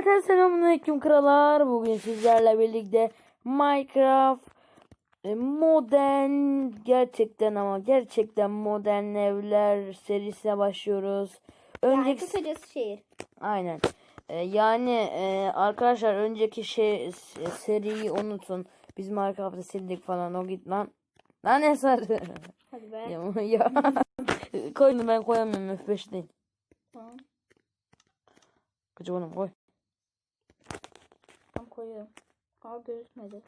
Cümleten selamünaleyküm kralar. Bugün sizlerle birlikte Minecraft e, modern gerçekten ama gerçekten modern evler serisine başlıyoruz. Yani Önceki kısacası şehir. aynen. E, yani e, arkadaşlar önceki şey seriyi unutun. Biz Minecraft'ı sildik falan o git lan. Lan ne sarı? Hadi be. ya, ya. Koyunu ben koyamıyorum F5 değil. Tamam. Gıcık oğlum koy. Koyuyorum. Aa gözükmedi.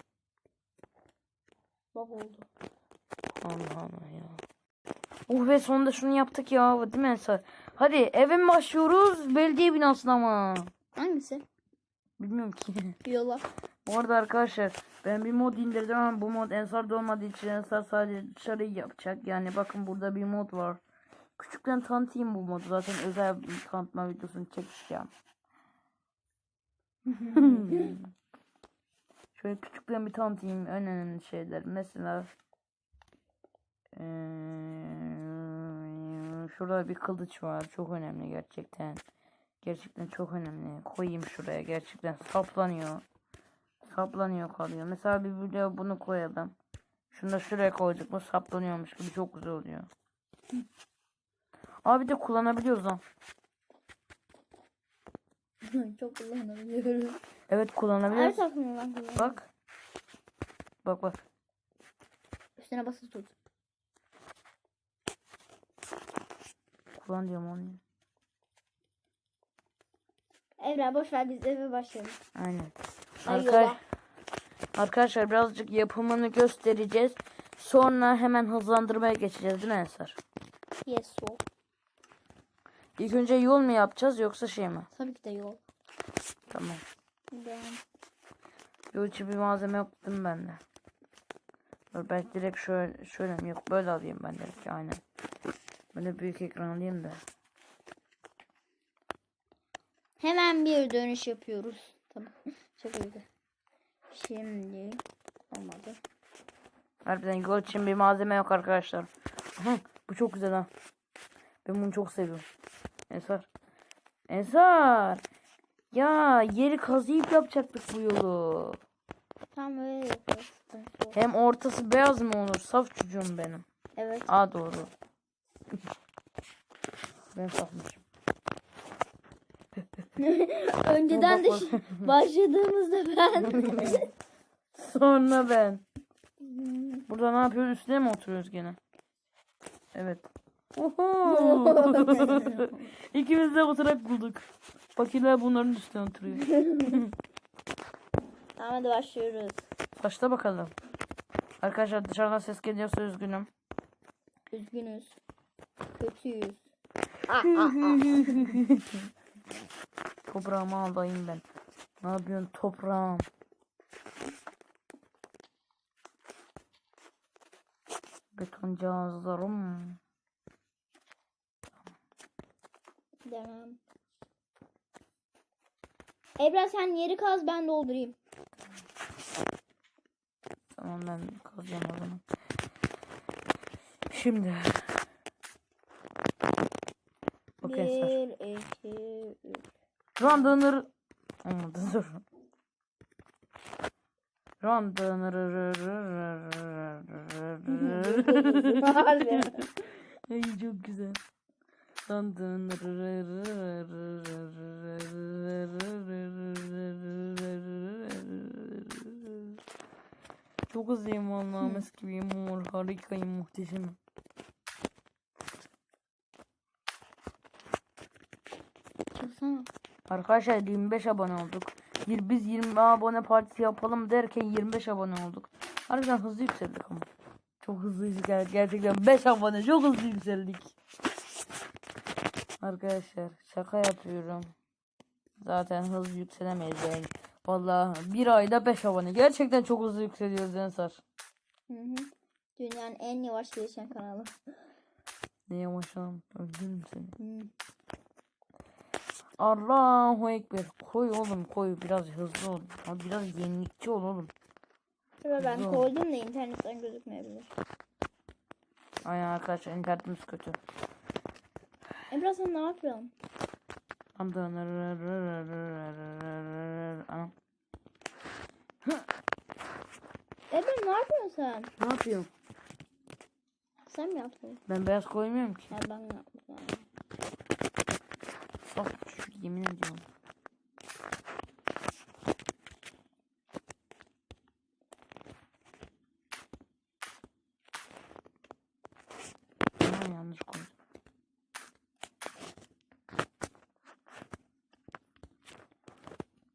Bak oldu. Allah Allah ya. Oh ve sonunda şunu yaptık ya değil mi Ensar? Hadi eve mi başlıyoruz? Belediye binasına mı? Hangisi? Bilmiyorum ki. Yola. Bu arada arkadaşlar ben bir mod indirdim ama bu mod Ensar'da olmadığı için Ensar sadece dışarıyı yapacak. Yani bakın burada bir mod var. Küçükten tanıtayım bu modu. Zaten özel bir tanıtma videosunu çekeceğim. Şöyle küçükten bir tanıtayım en önemli şeyler. Mesela şurada bir kılıç var. Çok önemli gerçekten. Gerçekten çok önemli. Koyayım şuraya. Gerçekten saplanıyor. Saplanıyor kalıyor. Mesela bir video bunu koyalım. Şunu da şuraya koyduk mu saplanıyormuş gibi çok güzel oluyor. Abi de kullanabiliyoruz lan. Çok kullanabiliyorum. Evet Her kullanabiliyoruz. tarafını ben kullanıyorum. Bak. Bak bak. Üstüne basılı tut. Kullan diyorum onu. Evra boş ver biz eve başlayalım. Aynen. Ay, Arka-. Arkadaşlar birazcık yapımını göstereceğiz. Sonra hemen hızlandırmaya geçeceğiz değil mi Ensar? Yes so. İlk önce yol mu yapacağız yoksa şey mi? Tabii ki de yol. Tamam. Devam. Yol için bir malzeme yaptım ben de. Dur ben direkt şöyle, şöyle mi? Yok böyle alayım ben direkt aynen. Böyle büyük ekran alayım da. Hemen bir dönüş yapıyoruz. Tamam. Şakaydı. Şimdi olmadı. Harbiden yol için bir malzeme yok arkadaşlar. Aha, bu çok güzel ha. Ben bunu çok seviyorum. Ensar. Ensar. Ya yeri kazıyıp yapacaktık bu yolu. Tam öyle yok. Hem ortası beyaz mı olur? Saf çocuğum benim. Evet. Aa doğru. ben safmışım. Önceden de başladığımızda ben. Sonra ben. Burada ne yapıyoruz? Üstüne mi oturuyoruz gene? Evet. Oho. İkimiz de oturak bulduk. Fakirler bunların üstüne oturuyor. tamam hadi başlıyoruz. Başla bakalım. Arkadaşlar dışarıdan ses geliyorsa üzgünüm. Üzgünüz. Kötüyüz. Ah, ah, ah. Toprağımı alayım ben. Ne yapıyorsun toprağım? Beton cihazlarım. Devam. Ebra sen yeri kaz ben doldurayım. Tamam ben kazacağım o zaman. Şimdi. Okey. Bir, iki, üç. Randonır. Olmadı dur. Randonır. Harbi. Ay çok güzel. Randonır. Çok hızlıyım vallahi mis gibiyim mor harikayım muhteşemim. Arkadaşlar 25 abone olduk. Bir- Biz 20 abone partisi yapalım derken 25 abone olduk. Harbiden hızlı yükseldik ama. Çok hızlı yükseldik gerçekten 5 abone çok hızlı yükseldik. Arkadaşlar şaka yapıyorum. Zaten hızlı yükselemeyiz yani. Vallahi bir ayda 5 abone. Gerçekten çok hızlı yükseliyoruz Ensar. Hı hı. Dünyanın en yavaş gelişen kanalı. Ne yavaşlam öldürürüm seni. Hı. Allahu Ekber. Koy oğlum koy biraz hızlı ol. Abi biraz yenilikçi ol oğlum. Şurada ben koydum da internetten gözükmeyebilir. Aynen arkadaşlar internetimiz kötü. Emrah sen ne yapıyorsun? Anam. Emrah ne yapıyorsun sen? Ne yapıyorum? Sen mi yaptın? Ben beyaz koymuyorum ki. Ya ben yaptım. Bak yemin ediyorum.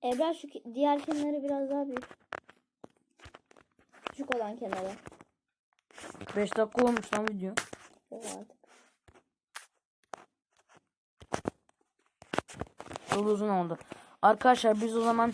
Ebrar şu diğer kenarı biraz daha büyük. Küçük olan kenarı. 5 dakika olmuş lan video. Yok artık. Çok uzun oldu. Arkadaşlar biz o zaman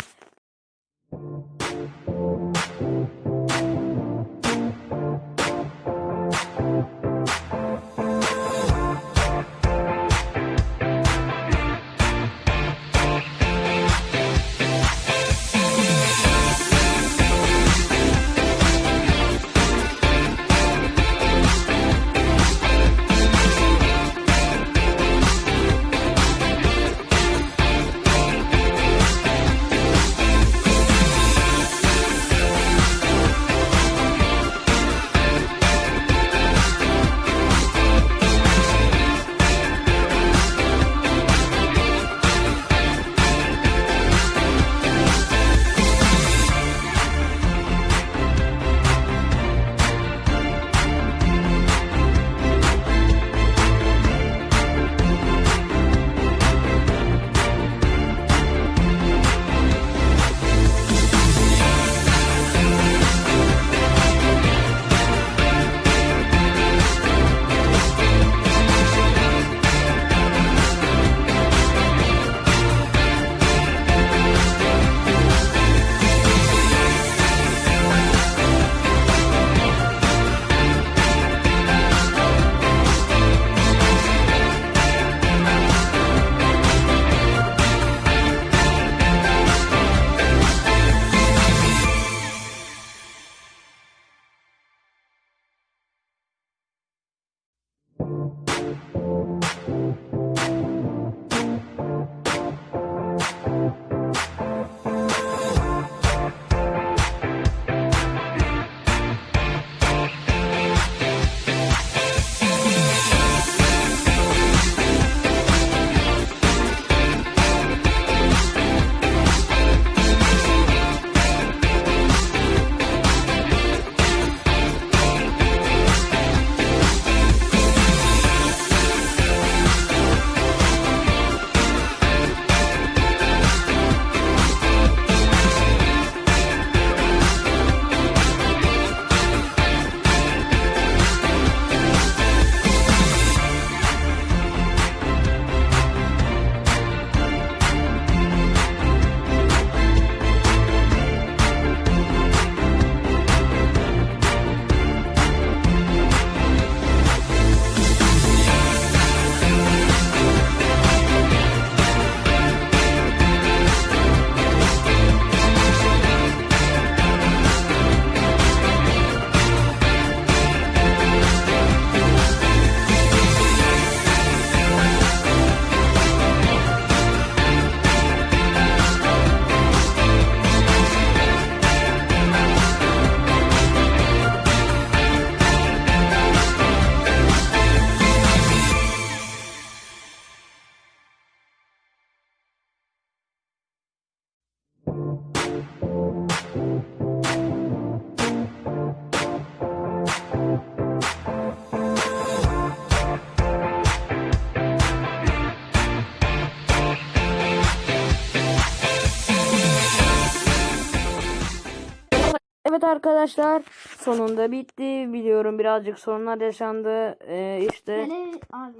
arkadaşlar sonunda bitti. Biliyorum birazcık sorunlar yaşandı. Ee, işte Hele abi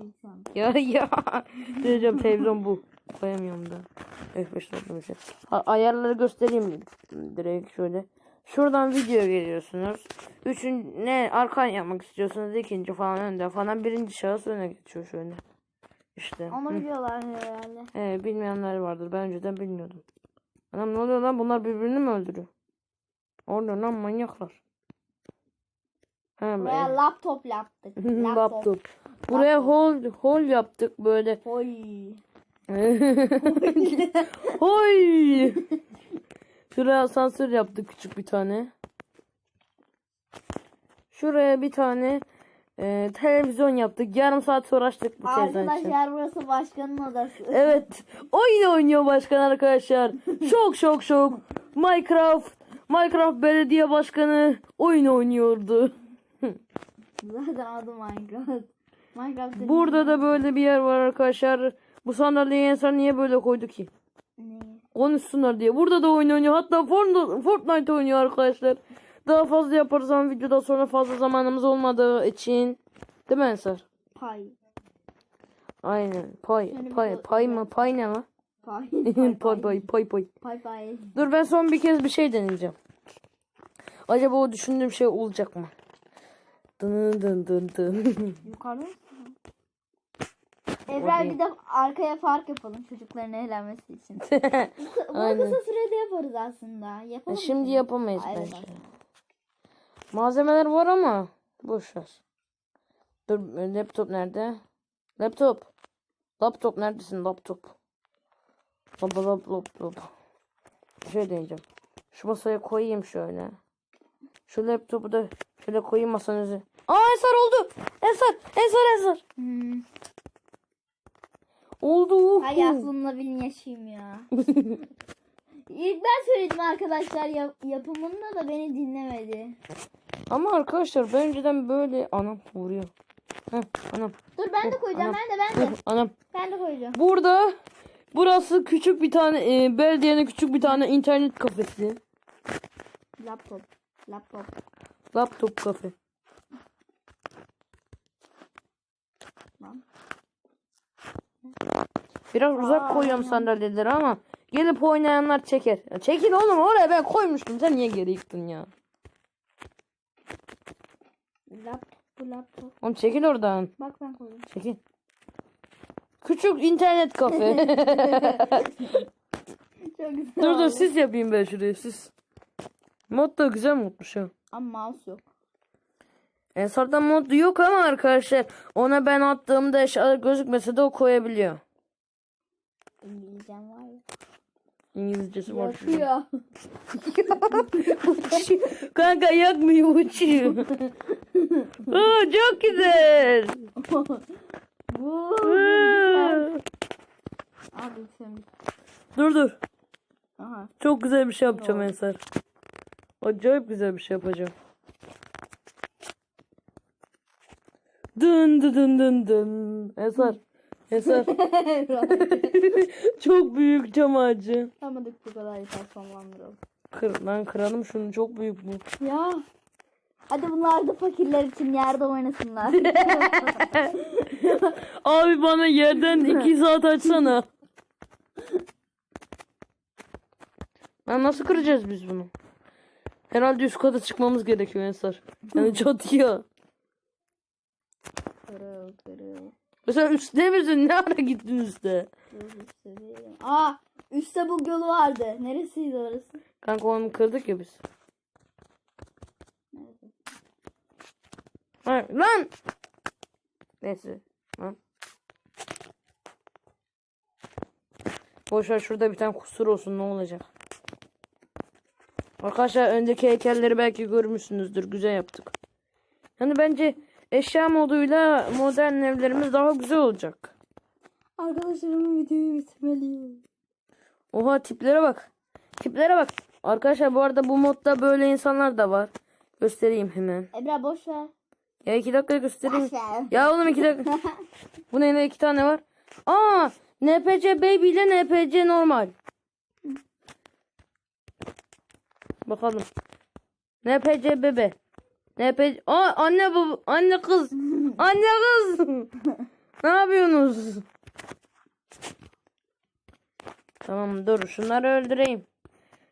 ya ya diyeceğim televizyon bu. Koyamıyorum da. F5 oldu bir şey. Ayarları göstereyim direkt şöyle. Şuradan video geliyorsunuz. Üçün ne arkan yapmak istiyorsanız ikinci falan önde falan birinci şahıs öne geçiyor şöyle. İşte. Onu biliyorlar herhalde. Ee, bilmeyenler vardır. Ben önceden bilmiyordum. Anam ne oluyor lan? Bunlar birbirini mi öldürüyor? Orada lan manyaklar. Ha, Buraya ben- laptop yaptık. laptop. Buraya hol hol yaptık böyle. Oy. Hoy! Şuraya asansör yaptık küçük bir tane. Şuraya bir tane e, televizyon yaptık. Yarım saat uğraştık bu televizyon için. Arkadaşlar burası başkanın odası. Evet. Oyun oynuyor başkan arkadaşlar. Şok şok şok. Minecraft. Minecraft belediye başkanı oyun oynuyordu. Zaten adı Minecraft. Minecraft Burada da böyle bir yer var arkadaşlar. Bu sandalyeyi insan niye böyle koydu ki? Ne? Konuşsunlar diye. Burada da oyun oynuyor. Hatta Fortnite, oynuyor arkadaşlar. Daha fazla yaparız ama videoda sonra fazla zamanımız olmadığı için. Değil mi Ensar? Pay. Aynen. Pay. Pay. Pay mı? Pay ne lan? Pay. pay pay pay pay. Pay pay. Dur ben son bir kez bir şey deneyeceğim. Acaba o düşündüğüm şey olacak mı? Dın dın dın dın. Yukarıda değil. bir de arkaya fark yapalım çocukların eğlenmesi için. Aynen. kısa sürede yaparız aslında. Yapalım. Şimdi mı? yapamayız Hayır, bence. bak. Malzemeler var ama boş ver. Dur laptop nerede? Laptop. Laptop neredesin laptop? Lap lap lap lap. Şey deneyeceğim. Şu masaya koyayım şöyle. Şu laptopu da şöyle koyayım masanın üzerine. Aa Ensar oldu. Ensar. Ensar Ensar. Hmm. Oldu. Hay aklımla bin yaşayayım ya. İlk ben söyledim arkadaşlar yap- yapımında da beni dinlemedi. Ama arkadaşlar ben önceden böyle anam vuruyor. Heh, anam. Dur ben de koyacağım ben de ben de. Anam. Ben de koyacağım. Burada burası küçük bir tane e, belediyenin küçük bir tane internet kafesi. Laptop. Laptop. Laptop kafe. Tamam. Biraz uzak Aa, koyuyorum sandalyeleri ama gelip oynayanlar çeker. Ya çekil oğlum oraya ben koymuştum. Sen niye geri yıktın ya? Laptop. Bu laptop. Oğlum çekil oradan. Bak ben koydum. Çekil. Küçük internet kafe. Çok güzel. dur dur siz yapayım ben şuraya siz. Mod da güzel modmuş ha. Ama mouse yok. Ensar'dan mod yok ama arkadaşlar ona ben attığımda eşyalar gözükmese de o koyabiliyor. İngilizcem var ya. İngilizcesi var. Yapıyor. Uçuyor. Kanka yakmıyor uçuyor. Aa, çok güzel. Bu. Aa. Abi sen. dur dur. Aha. Çok güzel bir şey yapacağım. Ensar. Acayip güzel bir şey yapacağım. Dın dın dın dın dın. Ensar. Ensar. çok büyük cam ağacı. Yapamadık bu kadar yeter sonlandıralım. Kır, lan kıralım şunu çok büyük bu. Ya. Hadi bunlar da fakirler için yerde oynasınlar. Abi bana yerden iki saat açsana. Lan nasıl kıracağız biz bunu? Herhalde üst kata çıkmamız gerekiyor Ensar. Yani çatıya. kırıl kırıl. Mesela üstte misin? Ne ara gittin üstte? Aa üstte bu göl vardı. Neresiydi orası? Kanka onu kırdık ya biz. Neresi? Ha, lan! Neyse. Lan. Boşver şurada bir tane kusur olsun ne olacak. Arkadaşlar öndeki heykelleri belki görmüşsünüzdür. Güzel yaptık. Yani bence eşya moduyla modern evlerimiz daha güzel olacak. Arkadaşlarımın videoyu bitirmeliyim. Oha tiplere bak. Tiplere bak. Arkadaşlar bu arada bu modda böyle insanlar da var. Göstereyim hemen. Ebra boş ver. Ya iki dakika göstereyim. Ya oğlum iki dakika. Bu ne iki tane var. Aa NPC baby ile NPC normal. Bakalım. NPC bebe. NPC Aa anne baba anne kız. Anne kız. ne yapıyorsunuz? Tamam dur şunları öldüreyim.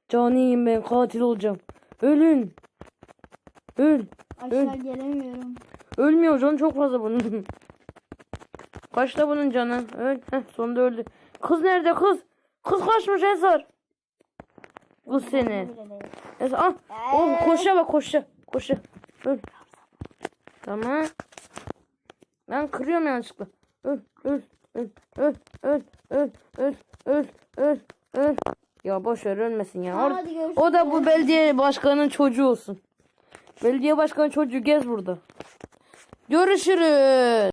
Caniyim ben katil olacağım. Ölün. Öl. Aşağı gelemiyorum. Ölmüyor canı çok fazla bunun. Kaçta bunun canı? Öl. Heh, sonunda öldü. Kız nerede kız? Kız kaçmış Ensar. Kız seni. Bile değil. Ensar ah. Oh, koşa bak koşa. Koşa. Öl. Tamam. Ben kırıyorum yanlışlıkla. Öl. Öl. Öl. Öl. Öl. Öl. Öl. Öl. Öl. Öl. Ya boş ver ölmesin ya. Tamam, o da bu belediye başkanının çocuğu olsun. Belediye başkanı çocuğu gez burada. Görüşürüz.